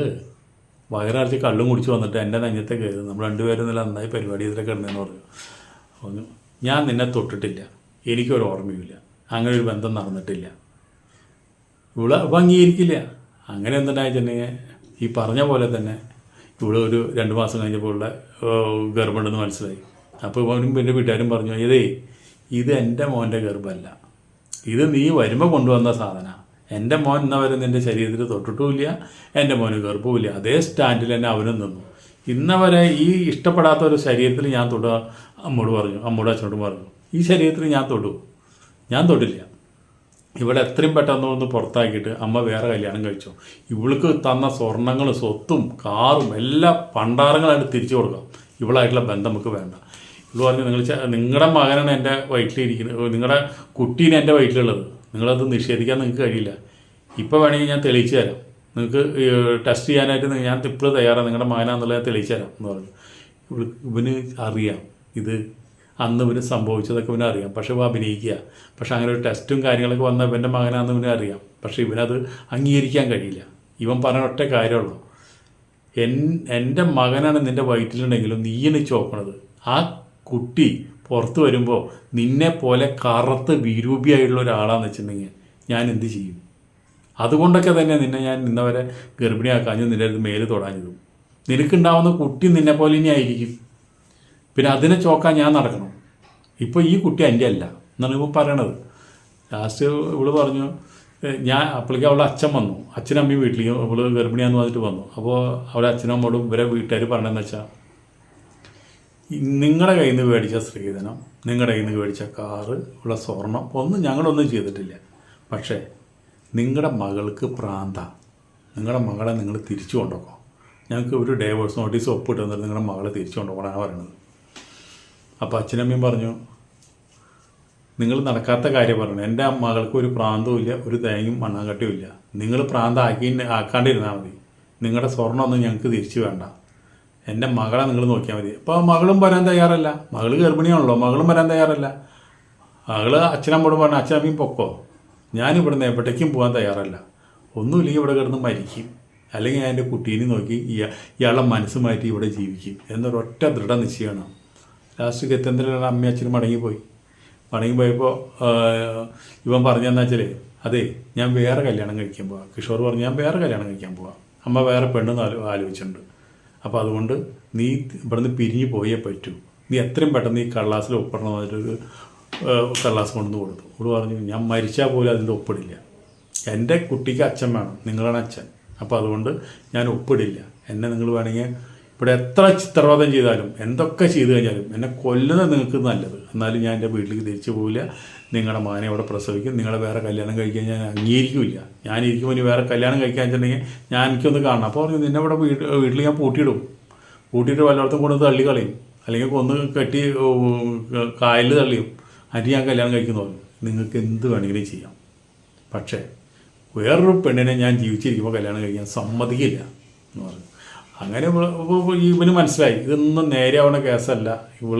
വയറാഴ്ച കള്ളും കുടിച്ച് വന്നിട്ട് എന്റെ നെഞ്ഞത്തെ കയറി നമ്മൾ രണ്ടുപേരും നല്ല നന്നായി പരിപാടി ഇതിലൊക്കെ കിടന്നെന്ന് പറഞ്ഞു. പറഞ്ഞു ഞാൻ നിന്നെ തൊട്ടിട്ടില്ല. എനിക്കൊരു ഓർമ്മയുമില്ല. അങ്ങനെ ഒരു ബന്ധം നടന്നിട്ടില്ല. ഇവിടെ അപ്പം അംഗീകരിക്കില്ല. അങ്ങനെ എന്തുണ്ടായിട്ടുണ്ടെങ്കിൽ ഈ പറഞ്ഞ പോലെ തന്നെ ഇവിടെ ഒരു രണ്ട് മാസം കഴിഞ്ഞപ്പോൾ ഉള്ള ഗർഭമുണ്ടെന്ന് മനസ്സിലായി. അപ്പോൾ അവനും എന്റെ വീട്ടുകാരും പറഞ്ഞു ഇതേ ഇത് എന്റെ മോന്റെ ഗർഭമല്ല ഇത് നീ വരുമ്പോൾ കൊണ്ടുവന്ന സാധന. എന്റെ മോൻ എന്നാ വരെ നിന്റെ ശരീരത്തിൽ തൊട്ടിട്ടുമില്ല എന്റെ മോന് ഗർഭവുമില്ല. അതേ സ്റ്റാൻഡിൽ തന്നെ അവനും നിന്നു. ഇന്നവരെ ഈ ഇഷ്ടപ്പെടാത്ത ഒരു ശരീരത്തിൽ ഞാൻ തൊടുക അമ്മോട് പറഞ്ഞു അമ്മോട് അച്ഛനോട് പറഞ്ഞു ഈ ശരീരത്തിൽ ഞാൻ തൊടു. ഞാൻ തൊട്ടില്ല ഇവിടെ എത്രയും പെട്ടെന്ന് ഒന്ന് പുറത്താക്കിയിട്ട് അമ്മ വേറെ കല്യാണം കഴിച്ചു. ഇവൾക്ക് തന്ന സ്വർണങ്ങളും സ്വത്തും കാറും എല്ലാ പണ്ടാരങ്ങളായിട്ട് തിരിച്ചു കൊടുക്കാം. ഇവളായിട്ടുള്ള ബന്ധം നമുക്ക് വേണ്ട. ഇവൾ പറഞ്ഞു നിങ്ങൾ നിങ്ങളുടെ മകനാണ് എന്റെ വയറ്റിലിരിക്കുന്നത്. നിങ്ങളുടെ കുട്ടീനെ എന്റെ വയറ്റിലുള്ളത്. നിങ്ങളത് നിഷേധിക്കാൻ നിങ്ങൾക്ക് കഴിയില്ല. ഇപ്പോൾ വേണമെങ്കിൽ ഞാൻ തെളിയിച്ചു തരാം. നിങ്ങൾക്ക് ടെസ്റ്റ് ചെയ്യാനായിട്ട് ഞാൻ ഇപ്പോൾ തയ്യാറാണ്. നിങ്ങളുടെ മകനാണെന്നുള്ളത് ഞാൻ തെളിയിച്ചു തരാം എന്ന് പറഞ്ഞു. ഇവന് അറിയാം. ഇത് അന്ന് ഇവന് സംഭവിച്ചതൊക്കെ ഇവന് അറിയാം. പക്ഷെ ഇവ അഭിനയിക്കുക. പക്ഷെ അങ്ങനെ ഒരു ടെസ്റ്റും കാര്യങ്ങളൊക്കെ വന്ന ഇവന്റെ മകനാണെന്ന് ഇവന് അറിയാം. പക്ഷേ ഇവനത് അംഗീകരിക്കാൻ കഴിയില്ല. ഇവൻ പറഞ്ഞ ഒറ്റ കാര്യമുള്ളൂ. എൻ എന്റെ മകനാണ് നിന്റെ വയറ്റിലുണ്ടെങ്കിലും നീ എന്ന് ചോക്കണത്. ആ കുട്ടി പുറത്ത് വരുമ്പോൾ നിന്നെ പോലെ കറുത്ത് വിരൂപിയായിട്ടുള്ള ഒരാളാന്ന് വെച്ചിട്ടുണ്ടെങ്കിൽ ഞാൻ എന്ത് ചെയ്യും? അതുകൊണ്ടൊക്കെ തന്നെ നിന്നെ ഞാൻ ഇന്നവരെ ഗർഭിണിയാക്കാഞ്ഞു നിന്റെ അടുത്ത് മേൽ തൊടാഞ്ഞതും. നിനക്കുണ്ടാവുന്ന കുട്ടി നിന്നെ പോലെ ഇനി ആയിരിക്കും. പിന്നെ അതിനെ ചോക്കാൻ ഞാൻ നടക്കണം. ഇപ്പോൾ ഈ കുട്ടി എന്റെ അല്ല എന്നാണ് ഇപ്പോൾ പറയണത്. ലാസ്റ്റ് ഇവൾ പറഞ്ഞു ഞാൻ അപ്പോഴേക്കും അവളുടെ അച്ഛൻ വന്നു. അച്ഛനും അമ്മയും വീട്ടിലേക്ക് ഇവൾ ഗർഭിണിയാന്ന് പറഞ്ഞിട്ട് വന്നു. അപ്പോൾ അവളെ അച്ഛനും അമ്മോടും ഇവരെ വീട്ടുകാർ പറഞ്ഞതെന്ന് വെച്ചാൽ നിങ്ങളുടെ കയ്യിൽ നിന്ന് മേടിച്ച സ്ത്രീധനം നിങ്ങളുടെ കയ്യിൽ നിന്ന് മേടിച്ച കാറ് ഉള്ള സ്വർണം ഒന്നും ഞങ്ങളൊന്നും ചെയ്തിട്ടില്ല. പക്ഷേ നിങ്ങളുടെ മകൾക്ക് പ്രാന്ത. നിങ്ങളുടെ മകളെ നിങ്ങൾ തിരിച്ചു കൊണ്ടുപോകും ഞങ്ങൾക്ക് ഒരു ഡേവേഴ്സ് നോട്ടീസ് ഒപ്പിട്ട് തന്നിട്ട് നിങ്ങളുടെ മകളെ തിരിച്ചു കൊണ്ടുപോകണമെന്നാണ് പറയുന്നത് അപ്പോൾ അച്ഛനമ്മയും പറഞ്ഞു നിങ്ങൾ നടക്കാത്ത കാര്യം പറഞ്ഞു എന്റെ മകൾക്ക് ഒരു പ്രാന്തവും ഇല്ല ഒരു തേങ്ങയും മണ്ണാങ്കട്ടിയും ഇല്ല. നിങ്ങൾ പ്രാന്ത ആക്കി ആക്കാണ്ടിരുന്നാൽ മതി. നിങ്ങളുടെ സ്വർണമൊന്നും ഞങ്ങൾക്ക് തിരിച്ചു വേണ്ട. എന്റെ മകളെ നിങ്ങൾ നോക്കിയാൽ മതി. അപ്പോൾ മകളും വരാൻ തയ്യാറല്ല. മകൾ ഗർഭിണിയാണല്ലോ മകളും വരാൻ തയ്യാറല്ല. മകൾ അച്ഛനമ്മോട് പറഞ്ഞു അച്ഛനമ്മയും പൊക്കോ. ഞാനിവിടുന്ന് എവിടേക്കും പോകാൻ തയ്യാറല്ല. ഒന്നുമില്ലെങ്കിൽ ഇവിടെ കിടന്ന് മരിക്കും. അല്ലെങ്കിൽ ഞാൻ എന്റെ കുട്ടീനെ നോക്കി ഇയാളെ മനസ്സ് മാറ്റി ഇവിടെ ജീവിക്കും. എന്നൊരൊറ്റ ദൃഢനിശ്ചയമാണ്. ലാസ്റ്റ് ഗത്യന്തരം അമ്മയും അച്ഛനും മടങ്ങിപ്പോയി. മടങ്ങി പോയപ്പോൾ ഇവൻ പറഞ്ഞെന്നാ വെച്ചാൽ അതെ ഞാൻ വേറെ കല്യാണം കഴിക്കാൻ പോവാം. കിഷോർ പറഞ്ഞു ഞാൻ വേറെ കല്യാണം കഴിക്കാൻ പോവാം. അമ്മ വേറെ ആലോ ആലോചിച്ചിട്ടുണ്ട്. അപ്പോൾ അതുകൊണ്ട് നീ ഇവിടുന്ന് പിരിഞ്ഞു പോയേ പറ്റൂ. നീ എത്രയും പെട്ടെന്ന് ഈ കള്ളാസിൽ ഒപ്പിടണം എന്നൊരു കള്ളാസ് കൊണ്ടുവന്ന് കൊടുത്തു. ഇവിടെ പറഞ്ഞു ഞാൻ മരിച്ചാൽ പോലും അതിന്റെ ഒപ്പിടില്ല എന്റെ കുട്ടിക്ക് അച്ഛൻ വേണം നിങ്ങളാണ് അച്ഛൻ. അപ്പോൾ അതുകൊണ്ട് ഞാൻ ഒപ്പിടില്ല എന്നെ നിങ്ങൾ വേണമെങ്കിൽ ഇവിടെ എത്ര ചിത്രവാദം ചെയ്താലും എന്തൊക്കെ ചെയ്തു കഴിഞ്ഞാലും എന്നെ കൊല്ലുന്നത് നിങ്ങൾക്ക് നല്ലത്. എന്നാലും ഞാൻ എന്റെ വീട്ടിലേക്ക് തിരിച്ചു പോവില്ല. നിങ്ങളുടെ മകനെ അവിടെ പ്രസവിക്കും. നിങ്ങളെ വേറെ കല്യാണം കഴിക്കാൻ ഞാൻ അംഗീകരിക്കില്ല. ഞാനിരിക്കുമ്പോൾ ഇനി വേറെ കല്യാണം കഴിക്കാൻ വെച്ചിട്ടുണ്ടെങ്കിൽ ഞാൻ എനിക്കൊന്ന് കാണണം. അപ്പോൾ പറഞ്ഞു നിന്നെ ഇവിടെ വീട്ടിൽ വീട്ടിൽ ഞാൻ പൂട്ടിയിടും. പൂട്ടിയിട്ട് വല്ലയിടത്തും കൊണ്ട് തള്ളി കളയും. അല്ലെങ്കിൽ കൊന്ന് കെട്ടി കായലിൽ തള്ളിയും. അരി ഞാൻ കല്യാണം കഴിക്കുന്നു പറഞ്ഞു. നിങ്ങൾക്ക് എന്ത് വേണമെങ്കിലും ചെയ്യാം. പക്ഷേ വേറൊരു പെണ്ണിനെ ഞാൻ ജീവിച്ചിരിക്കുമ്പോൾ കല്യാണം കഴിക്കാൻ സമ്മതിക്കില്ല എന്ന് പറഞ്ഞു. അങ്ങനെ ഇവന് മനസ്സിലായി. ഇതൊന്നും നേരെയാവുന്ന കേസല്ല. ഇവൾ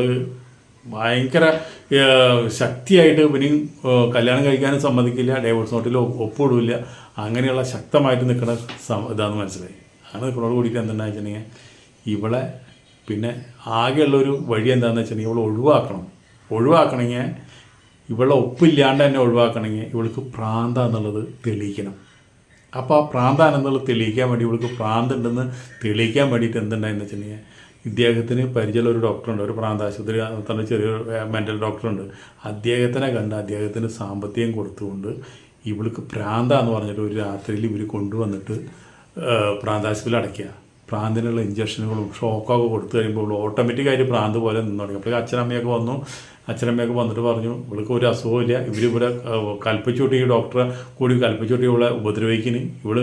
ഭയങ്കര ശക്തിയായിട്ട് ഇവന് കല്യാണം കഴിക്കാനും സമ്മതിക്കില്ല ഡൈവോഴ്സ് നോട്ടിൽ ഒപ്പിടില്ല. അങ്ങനെയുള്ള ശക്തമായിട്ട് നിൽക്കുന്ന ഇതാന്ന് മനസ്സിലായി. അങ്ങനെ നിൽക്കുന്നതോട് കൂടിയിട്ട് എന്തെന്ന് വെച്ചിട്ടുണ്ടെങ്കിൽ ഇവളെ പിന്നെ ആകെയുള്ളൊരു വഴി എന്താണെന്ന് വെച്ചിട്ടുണ്ടെങ്കിൽ ഇവളെ ഒഴിവാക്കണം. ഒഴിവാക്കണമെങ്കിൽ ഇവളെ ഒപ്പില്ലാണ്ട് തന്നെ ഒഴിവാക്കണമെങ്കിൽ ഇവൾക്ക് പ്രാന്ത എന്നുള്ളത് തെളിയിക്കണം. അപ്പോൾ ആ പ്രാന്താണെന്നുള്ളത് തെളിയിക്കാൻ വേണ്ടി ഇവൾക്ക് പ്രാന്തുണ്ടെന്ന് തെളിയിക്കാൻ വേണ്ടിയിട്ട് എന്തുണ്ടായെന്ന് വെച്ചിട്ടുണ്ടെങ്കിൽ ഇദ്ദേഹത്തിന് പരിചയമുള്ള ഒരു ഡോക്ടറുണ്ട് ഒരു പ്രാന്താശുപത്രി തന്നെ ചെറിയൊരു മെന്റൽ ഡോക്ടറുണ്ട് അദ്ദേഹത്തിനെ കണ്ട് അദ്ദേഹത്തിന് സാമ്പത്തികം കൊടുത്തുകൊണ്ട് ഇവൾക്ക് പ്രാന്ത എന്ന് പറഞ്ഞിട്ട് ഒരു രാത്രിയിൽ ഇവർ കൊണ്ടുവന്നിട്ട് പ്രാന്താശുപത്രിയിൽ അടയ്ക്കുക. പ്രാന്തിനുള്ള ഇഞ്ചക്ഷനുകളും ഷോക്കൊക്കെ കൊടുത്തു കഴിയുമ്പോൾ ഓട്ടോമാറ്റിക്കായിട്ട് പ്രാന്ത് പോലെ നിന്ന് തുടങ്ങി. അപ്പോൾ അച്ഛനമ്മയൊക്കെ വന്നു. അച്ഛനമ്മയൊക്കെ വന്നിട്ട് പറഞ്ഞു ഇവൾക്ക് ഒരു അസുഖമില്ല ഇവരിവിടെ കൽപ്പിച്ചുകൂട്ടി ഈ ഡോക്ടറെ കൂടി കൽപ്പിച്ചുകൂട്ടി ഇവളെ ഉപദ്രവിക്കുന്നു ഇവൾ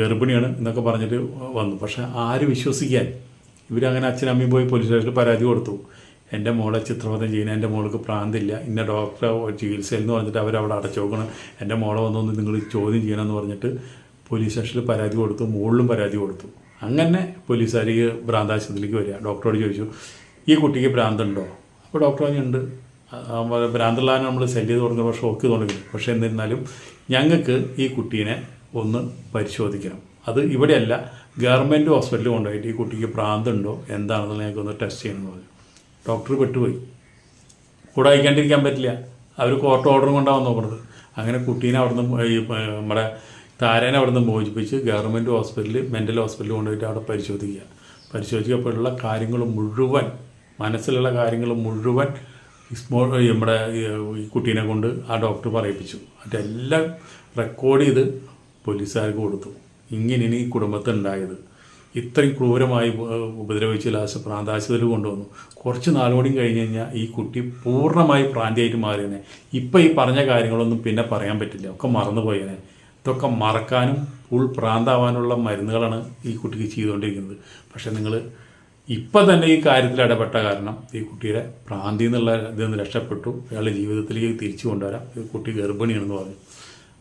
ഗർഭിണിയാണ് എന്നൊക്കെ പറഞ്ഞിട്ട് വന്നു. പക്ഷെ ആര് വിശ്വസിക്കാൻ? ഇവരങ്ങനെ അച്ഛനമ്മയും പോയി പോലീസ് സ്റ്റേഷനിൽ പരാതി കൊടുത്തു. എന്റെ മോളെ ചിത്രവധം ചെയ്യുന്ന എന്റെ മോൾക്ക് പ്രാന്തില്ല. ഇന്ന ഡോക്ടറെ ചികിത്സയിൽ എന്ന് പറഞ്ഞിട്ട് അവരവിടെ അടച്ചു നോക്കണം എന്റെ മോളെ വന്നൊന്ന് നിങ്ങൾ ചോദ്യം ചെയ്യണമെന്ന് പറഞ്ഞിട്ട് പോലീസ് സ്റ്റേഷനിൽ പരാതി കൊടുത്തു മുകളിലും പരാതി കൊടുത്തു. അങ്ങനെ പോലീസുകാർ ഈ ഭ്രാന്താശുപത്രിയിലേക്ക് വരിക. ഡോക്ടറോട് ചോദിച്ചു ഈ കുട്ടിക്ക് ഭ്രാന്തുണ്ടോ? അപ്പോൾ ഡോക്ടർ പറഞ്ഞുണ്ട് ഭ്രാന്തുള്ളതിനെ നമ്മൾ സെൽ ചെയ്ത് തുടങ്ങുമ്പോൾ ഷോക്ക് തുടങ്ങി പക്ഷേ എന്നിരുന്നാലും ഞങ്ങൾക്ക് ഈ കുട്ടീനെ ഒന്ന് പരിശോധിക്കണം. അത് ഇവിടെയല്ല ഗവൺമെന്റ് ഹോസ്പിറ്റലിൽ കൊണ്ടുപോയിട്ട് ഈ കുട്ടിക്ക് പ്രാന്തുണ്ടോ എന്താണെന്നുള്ള ഞങ്ങൾക്ക് ഒന്ന് ടെസ്റ്റ് ചെയ്യണമെന്ന് പറഞ്ഞു. ഡോക്ടർ പെട്ടുപോയി. കൂടെ അയക്കാണ്ടിരിക്കാൻ പറ്റില്ല. അവർ കോർട്ട് ഓർഡറും കൊണ്ടാണ് നോക്കുന്നത് അങ്ങനെ കുട്ടീനെ അവിടുന്ന് നമ്മുടെ താരേനെ അവിടുന്ന് മോചിപ്പിച്ച് ഗവൺമെന്റ് ഹോസ്പിറ്റലിൽ മെന്റൽ ഹോസ്പിറ്റലിൽ കൊണ്ടുപോയിട്ട് അവിടെ പരിശോധിക്കുക. പരിശോധിക്കപ്പോഴുള്ള കാര്യങ്ങൾ മുഴുവൻ മനസ്സിലുള്ള കാര്യങ്ങൾ മുഴുവൻ നമ്മുടെ ഈ കുട്ടീനെ കൊണ്ട് ആ ഡോക്ടർ പറയിപ്പിച്ചു. അതെല്ലാം റെക്കോർഡ് ചെയ്ത് പോലീസുകാർക്ക് കൊടുത്തു. ഇങ്ങനെയാണ് ഈ കുടുംബത്തിൽ ഉണ്ടായത്. ഇത്രയും ക്രൂരമായി ഉപ- ഉപദ്രവിച്ച് ലാസ്റ്റ് പ്രാന്താശുപത്രി കൊണ്ടുവന്നു. കുറച്ച് നാളുകൂടി കഴിഞ്ഞ് കഴിഞ്ഞാൽ ഈ കുട്ടി പൂർണമായി പ്രാന്തിയായിട്ട് മാറിയനെ. ഇപ്പം ഈ പറഞ്ഞ കാര്യങ്ങളൊന്നും പിന്നെ പറയാൻ പറ്റില്ല. ഒക്കെ മറന്നുപോയനെ. ഇതൊക്കെ മറക്കാനും ഫുൾ പ്രാന്താവാനുള്ള മരുന്നുകളാണ് ഈ കുട്ടിക്ക് ചെയ്തുകൊണ്ടിരിക്കുന്നത്. പക്ഷേ നിങ്ങൾ ഇപ്പം തന്നെ ഈ കാര്യത്തിൽ ഇടപെട്ട കാരണം ഈ കുട്ടിയുടെ പ്രാന്തി എന്നുള്ള ഇതിൽ നിന്ന് രക്ഷപ്പെട്ടു. അയാളുടെ ജീവിതത്തിലേക്ക് തിരിച്ചു കൊണ്ടുവരാം. ഈ കുട്ടി ഗർഭിണിയാണെന്ന് പറഞ്ഞു.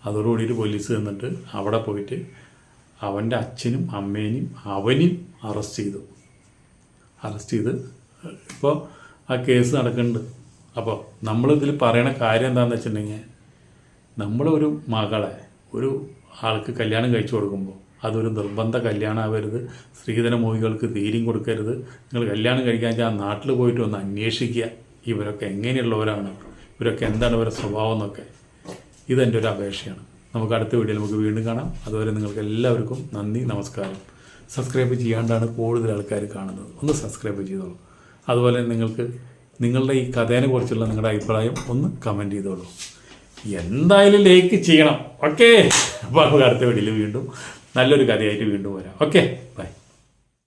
അതോടുകൂടിയിട്ട് പോലീസ് നിന്നിട്ട് അവിടെ പോയിട്ട് അവന്റെ അച്ഛനും അമ്മേനെയും അവനെയും അറസ്റ്റ് ചെയ്തു. അറസ്റ്റ് ചെയ്ത്. ഇപ്പോൾ ആ കേസ് നടക്കുന്നുണ്ട്. അപ്പോൾ നമ്മളിതിൽ പറയണ കാര്യം എന്താണെന്ന് വെച്ചിട്ടുണ്ടെങ്കിൽ നമ്മളൊരു മകളെ ഒരു ആൾക്ക് കല്യാണം കഴിച്ചു കൊടുക്കുമ്പോൾ അതൊരു നിർബന്ധ കല്യാണമാവരുത് സ്ത്രീധന മോഹികൾക്ക് തീരും കൊടുക്കരുത്. നിങ്ങൾ കല്യാണം കഴിക്കാൻ വെച്ചാൽ നാട്ടിൽ പോയിട്ട് ഒന്ന് അന്വേഷിക്കുക. ഇവരൊക്കെ എങ്ങനെയുള്ളവരാണ്? ഇവരൊക്കെ എന്താണ് ഇവരുടെ സ്വഭാവം എന്നൊക്കെ. ഇതെന്റെ ഒരു അപേക്ഷയാണ്. നമുക്ക് അടുത്ത വീഡിയോയിൽ നമുക്ക് വീണ്ടും കാണാം. അതുവരെ നിങ്ങൾക്ക് എല്ലാവർക്കും നന്ദി നമസ്കാരം. സബ്സ്ക്രൈബ് ചെയ്യാണ്ടാണ് കൂടുതൽ ആൾക്കാർ കാണുന്നത്. ഒന്ന് സബ്സ്ക്രൈബ് ചെയ്തോളൂ. അതുപോലെ നിങ്ങൾക്ക് നിങ്ങളുടെ ഈ കഥേനെ കുറിച്ചുള്ള നിങ്ങളുടെ അഭിപ്രായം ഒന്ന് കമന്റ് ചെയ്തോളൂ. എന്തായാലും ലൈക്ക് ചെയ്യണം. ഓക്കെ അപ്പോൾ നമുക്ക് അടുത്ത വീഡിയോയിൽ വീണ്ടും നല്ലൊരു കഥയായിട്ട് വീണ്ടും വരാം. Okay bye